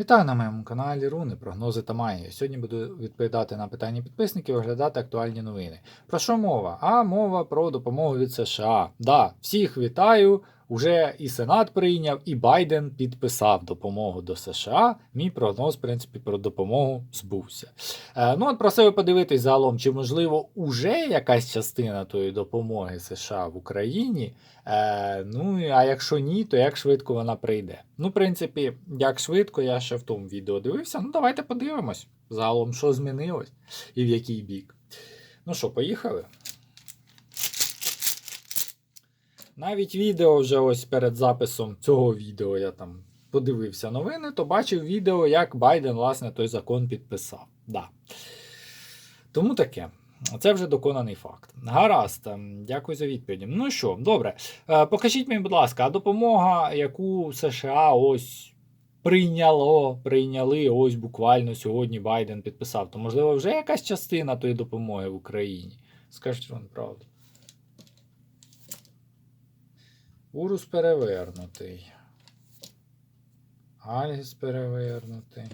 Вітаю на моєму каналі Руни, прогнози та магія. Сьогодні буду відповідати на питання підписників оглядати актуальні новини. Про що мова? А мова про допомогу від США. Да, всіх вітаю. Уже і Сенат прийняв, і Байден підписав допомогу до США. Мій прогноз, в принципі, про допомогу збувся. Е, ну, от просив подивитись загалом, чи можливо уже якась частина тої допомоги США в Україні. Е, ну, а якщо ні, то як швидко вона прийде? Ну, в принципі, як швидко, я ще в тому відео дивився. Ну, давайте подивимось. Загалом, що змінилось і в який бік. Ну що, поїхали? Навіть відео вже ось перед записом цього відео я там подивився новини, то бачив відео, як Байден, власне, той закон підписав. Да. Тому таке. Це вже доконаний факт. Гаразд, ем, дякую за відповіді. Ну що, добре. Е, Покажіть мені, будь ласка, а допомога, яку США ось прийняло, прийняли ось буквально сьогодні Байден підписав, то можливо вже якась частина тої допомоги в Україні. Скажіть вам правду. Урус перевернутий. Альгіс перевернутий.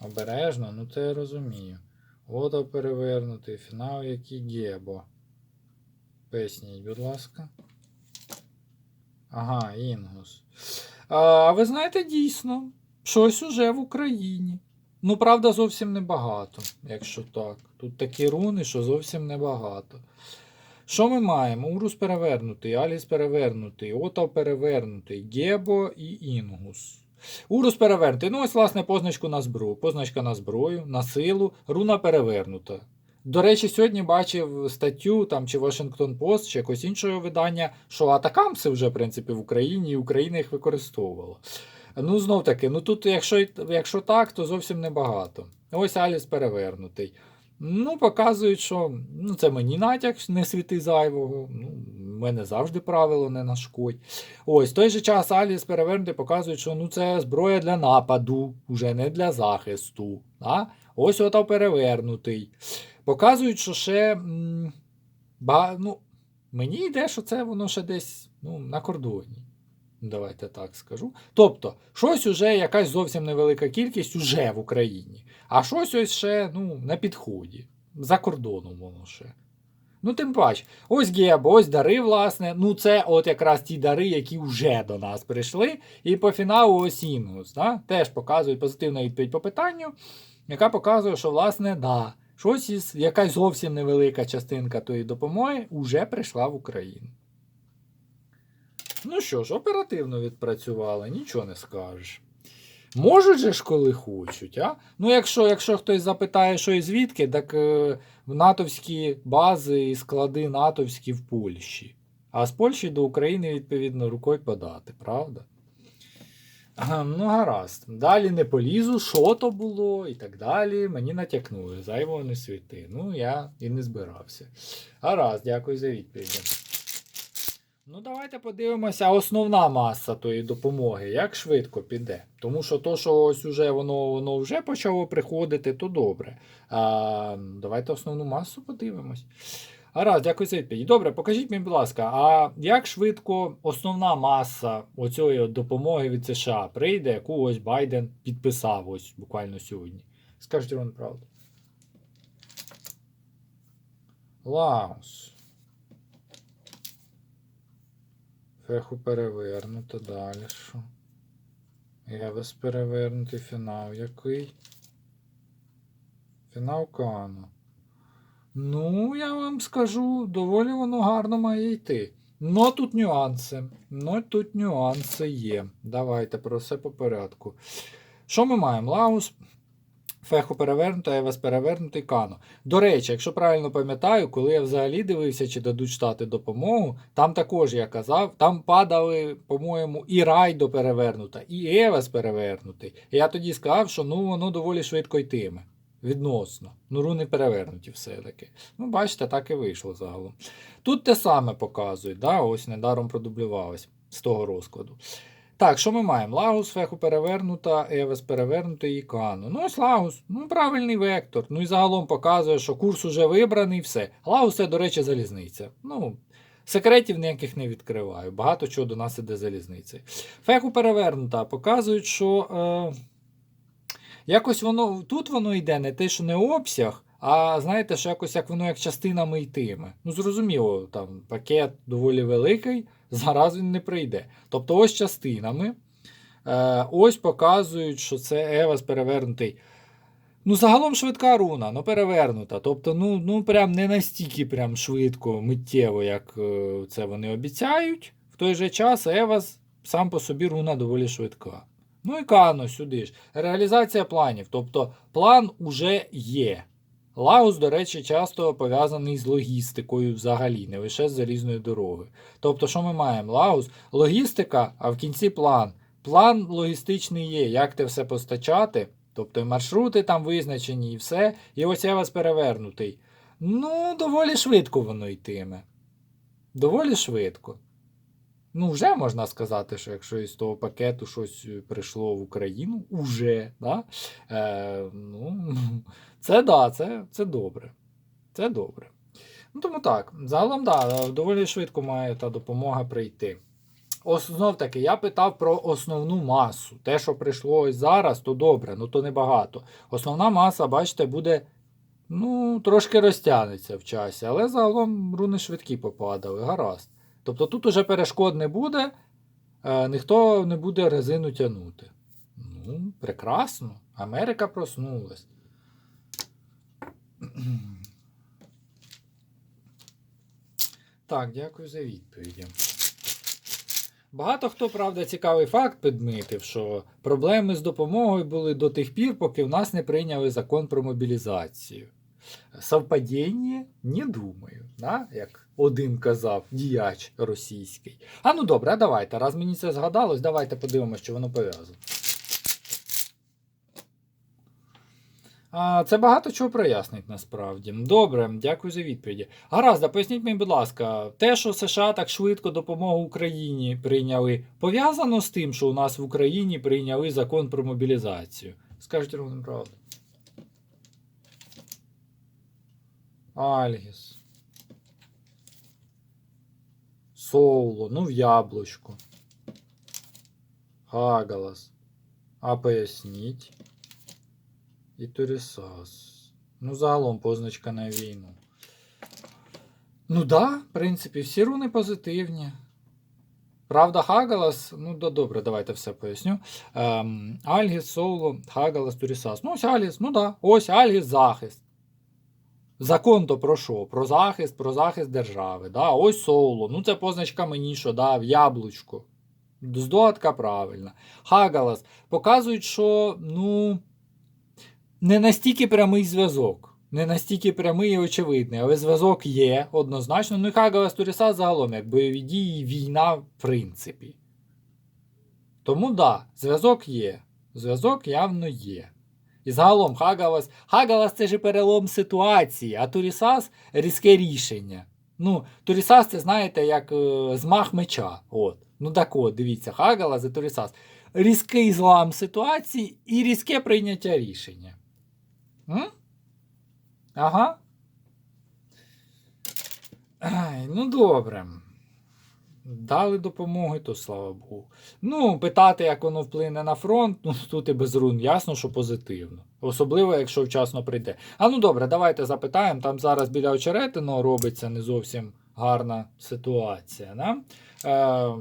Обережно, ну це я розумію. Ото перевернутий, фінал який Гебо. Поясніть, будь ласка. Ага, Інгус. А ви знаєте, дійсно, щось уже в Україні. Ну, правда, зовсім небагато, якщо так. Тут такі руни, що зовсім небагато. Що ми маємо? Урус перевернутий, Аліс перевернутий, Отав перевернутий, Гебо і Інгус. Урус перевернутий. Ну, ось, власне, позначку на зброю. Позначка на зброю, на силу, руна перевернута. До речі, сьогодні бачив статтю там чи Washington Post, чи якось іншого видання, що атакамси вже, в принципі, в Україні, і Україна їх використовувала. Ну, знов таки, ну тут, якщо, якщо так, то зовсім небагато. Ось Аліс перевернутий. Ну, показують, що ну, це мені натяк, не світи зайвого. Ну, в мене завжди правило не нашкодь. Ось, в той же час Аліс перевернутий показують, що ну, це зброя для нападу, уже не для захисту. А? Ось отав перевернутий. Показують, що ще. М, ба, ну, мені йде, що це воно ще десь ну, на кордоні. Давайте так скажу. Тобто, щось уже якась зовсім невелика кількість уже в Україні, а щось ось ще ну, на підході. За кордоном воно ще. Ну, тим паче, ось Гебо, ось дари, власне. Ну, це от якраз ті дари, які вже до нас прийшли. І по фіналу ось Інгус. Да? Теж показують позитивну відповідь по питанню, яка показує, що, власне, да, щось із якась зовсім невелика частинка тої допомоги вже прийшла в Україну. Ну що ж, оперативно відпрацювали, нічого не скажеш. Можуть же ж, коли хочуть, а? Ну, якщо якщо хтось запитає, що і звідки, так е, натовські бази і склади натовські в Польщі. А з Польщі до України, відповідно, рукою подати, правда? Ну, гаразд. Далі не полізу, що то було і так далі. Мені натякнули, зайвого не світи. Ну, я і не збирався. Гаразд, дякую за відповідь. Ну, давайте подивимося, основна маса тої допомоги, як швидко піде. Тому що то, що ось уже воно воно вже почало приходити, то добре. А, Давайте основну масу подивимось. Гаразд, дякую за відповідь. Добре, покажіть мені, будь ласка, а як швидко основна маса оцієї допомоги від США прийде, яку ось Байден підписав ось буквально сьогодні? Скажіть вам правду. Лаос. Феху перевернуто, далі що? Евес перевернутий, фінал який? Фінал Кану. Ну, я вам скажу, доволі воно гарно має йти. Но тут нюанси. Но тут нюанси є. Давайте про все по порядку. Що ми маємо? Лаус, Феху перевернуто, Евес перевернутий Кано. До речі, якщо правильно пам'ятаю, коли я взагалі дивився, чи дадуть штати допомогу, там також я казав, там падали, по-моєму, і Райдо перевернута, і Евес перевернутий. Я тоді сказав, що ну воно доволі швидко йтиме. Відносно. Ну, руни перевернуті все-таки. Ну, бачите, так і вийшло загалом. Тут те саме показують, да? ось недаром продублювалось з того розкладу. Так, що ми маємо? Лагус, феху перевернута, Евес перевернутий і Кану. Ну, ось Лагус, ну правильний вектор. Ну і загалом показує, що курс уже вибраний, все. Лагус це, до речі, залізниця. Ну, секретів ніяких не відкриваю. Багато чого до нас іде залізницею. Феху перевернута. Показують, що. Е... якось воно тут воно йде не те, що не обсяг, а знаєте, що якось як воно як частинами йтиме. Ну, зрозуміло, там пакет доволі великий, зараз він не прийде. Тобто, ось частинами. Е, ось показують, що це Евас перевернутий. Ну, загалом швидка руна, ну перевернута. Тобто, ну, ну прям не настільки прям швидко, миттєво, як е, це вони обіцяють. В той же час Евас сам по собі руна доволі швидка. Ну і Кано сюди ж. Реалізація планів. Тобто план уже є. Лагус, до речі, часто пов'язаний з логістикою взагалі, не лише з залізною дорогою. Тобто, що ми маємо? Лагус, логістика, а в кінці план. План логістичний є, як те все постачати. Тобто і маршрути там визначені, і все. І ось я вас перевернутий. Ну, доволі швидко воно йтиме. Доволі швидко. Ну, вже можна сказати, що якщо із того пакету щось е, прийшло в Україну, уже, да? Е, ну, це да, це, це добре. Це добре. Ну, тому так, загалом, да, доволі швидко має та допомога прийти. Знов таки, я питав про основну масу. Те, що прийшло ось зараз, то добре, ну то небагато. Основна маса, бачите, буде ну, трошки розтягнеться в часі, але загалом руни швидкі попадали, гаразд. Тобто тут уже перешкод не буде, е, ніхто не буде резину тягнути. Ну, прекрасно. Америка проснулась. Так, дякую за відповіді. Багато хто, правда, цікавий факт підмітив, що проблеми з допомогою були до тих пір, поки в нас не прийняли закон про мобілізацію. Совпадіння? Не думаю, да? як один казав діяч російський. А ну добре, а давайте. Раз мені це згадалось, давайте подивимося, що воно пов'язано. Це багато чого прояснить насправді. Добре, дякую за відповіді. Гаразд, поясніть мені, будь ласка, те, що США так швидко допомогу Україні прийняли, пов'язано з тим, що у нас в Україні прийняли закон про мобілізацію. Скажіть ровно правду. Альгіс. Соуло, ну в яблучко. Хагалас. А поясніть. І Турісас. Ну, загалом позначка на війну. Ну да, в принципі, всі руни позитивні. Правда, Хагалас, ну да, добре, давайте все поясню. Ем, Альгіс, Соуло, Хагалас, Турісас. Ну, ось Альгіс, ну да, ось Альгіс захист. Закон то про що? Про захист, про захист держави. Да? Ось Соуло. Ну, це позначка мені, що дав яблучко. Здогадка правильна. Хагалас. Показують, що, ну не настільки прямий зв'язок. Не настільки прямий і очевидний, але зв'язок є однозначно. Ну і Хагава Туріса загалом, як бойові дії, війна, в принципі. Тому так, да, зв'язок є. Зв'язок явно є. І загалом Хагалас. Хагалас це ж перелом ситуації, а Турісас різке рішення. Ну, Турісас, це знаєте, як е, змах меча. От. Ну так от, дивіться, Хагалас і Турісас. Різкий злам ситуації і різке прийняття рішення. М? Ага. Ай, ну добре. Дали допомоги, то слава Богу. Ну, питати, як воно вплине на фронт, ну тут і без рун, ясно, що позитивно. Особливо, якщо вчасно прийде. А ну добре, давайте запитаємо. Там зараз біля очеретиного робиться не зовсім гарна ситуація. Да? Е,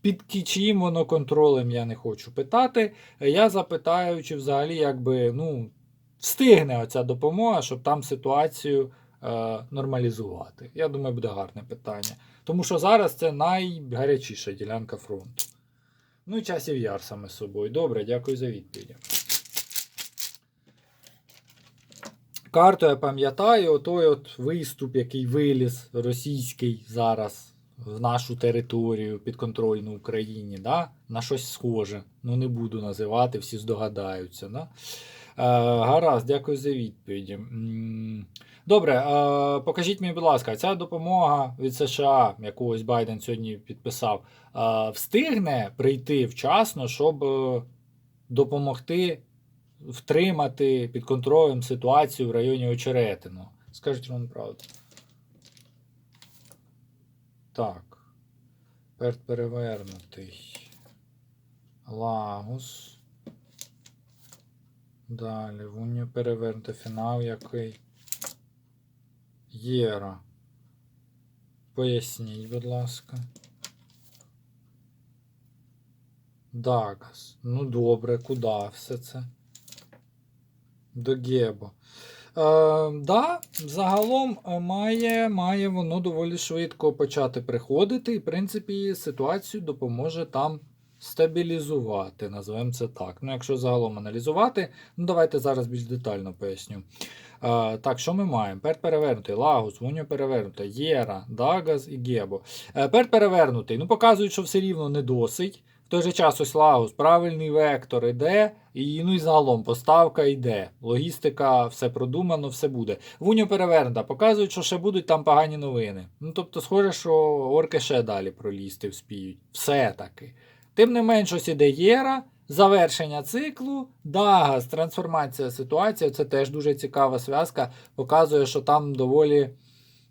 під чиїм воно контролем я не хочу питати. Я запитаю, чи взагалі якби, ну встигне оця допомога, щоб там ситуацію е, нормалізувати? Я думаю, буде гарне питання. Тому що зараз це найгарячіша ділянка фронту. Ну і часів яр саме з собою. Добре, дякую за відповідь. Карту я пам'ятаю, отой от виступ, який виліз російський зараз в нашу територію підконтрольну Україні, да? на щось схоже. Ну не буду називати, всі здогадаються. Да? Е, гаразд, дякую за відповіді. Добре, е, покажіть мені, будь ласка, ця допомога від США, яку ось Байден сьогодні підписав, е, встигне прийти вчасно, щоб допомогти втримати під контролем ситуацію в районі Очеретино. Скажіть вам правду. Так. Перт перевернутий. Лагус. Далі, в перевернути фінал який. Єра. Поясніть, будь ласка. Дагас. Ну добре, куди все це? До Гебо. Е, да, загалом е, має, має воно доволі швидко почати приходити, і, в принципі, ситуацію допоможе там стабілізувати, назвемо це так. Ну, якщо загалом аналізувати, ну давайте зараз більш детально поясню. Е, так, що ми маємо? Перт перевернутий, Лагус, Вуньо перевернута, Єра, Дагас і Гебо. Е, перт перевернутий, ну показують, що все рівно не досить. В той же час ось Лагус, правильний вектор іде, і ну і загалом поставка йде. Логістика, все продумано, все буде. Вуньо перевернута, показують, що ще будуть там погані новини. Ну тобто, схоже, що орки ще далі пролізти вспіють. Все-таки. Тим не менш, ось іде Єра, завершення циклу, Дагас, трансформація ситуації. Це теж дуже цікава зв'язка. Показує, що там доволі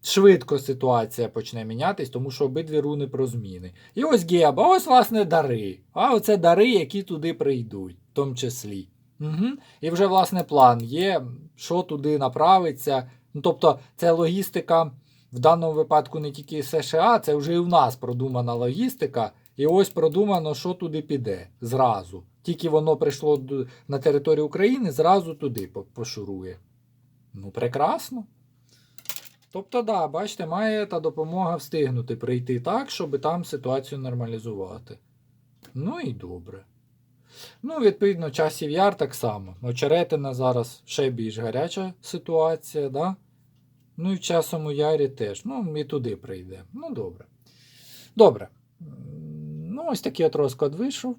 швидко ситуація почне мінятись, тому що обидві руни про зміни. І ось Геба, ось, власне, дари. А оце дари, які туди прийдуть, в тому числі. Угу. І вже, власне, план є, що туди направиться. Ну, тобто, це логістика в даному випадку не тільки США, це вже і в нас продумана логістика. І ось продумано, що туди піде зразу. Тільки воно прийшло на територію України, зразу туди пошурує. Ну, прекрасно. Тобто, да, бачите, має та допомога встигнути прийти так, щоб там ситуацію нормалізувати. Ну і добре. Ну, відповідно, часів яр так само. Очеретина зараз ще більш гаряча ситуація, да? Ну і в часому ярі теж. Ну, і туди прийде. Ну, добре. Добре. Ось такий от розклад вийшов.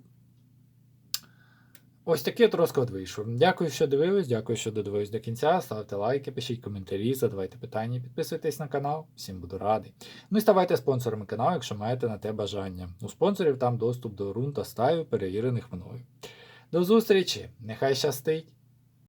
Ось такий от розклад вийшов. Дякую, що дивились, дякую, що додивились до кінця. Ставте лайки, пишіть коментарі, задавайте питання, підписуйтесь на канал. Всім буду радий. Ну і ставайте спонсорами каналу, якщо маєте на те бажання. У спонсорів там доступ до рун та стаю, перевірених мною. До зустрічі! Нехай щастить!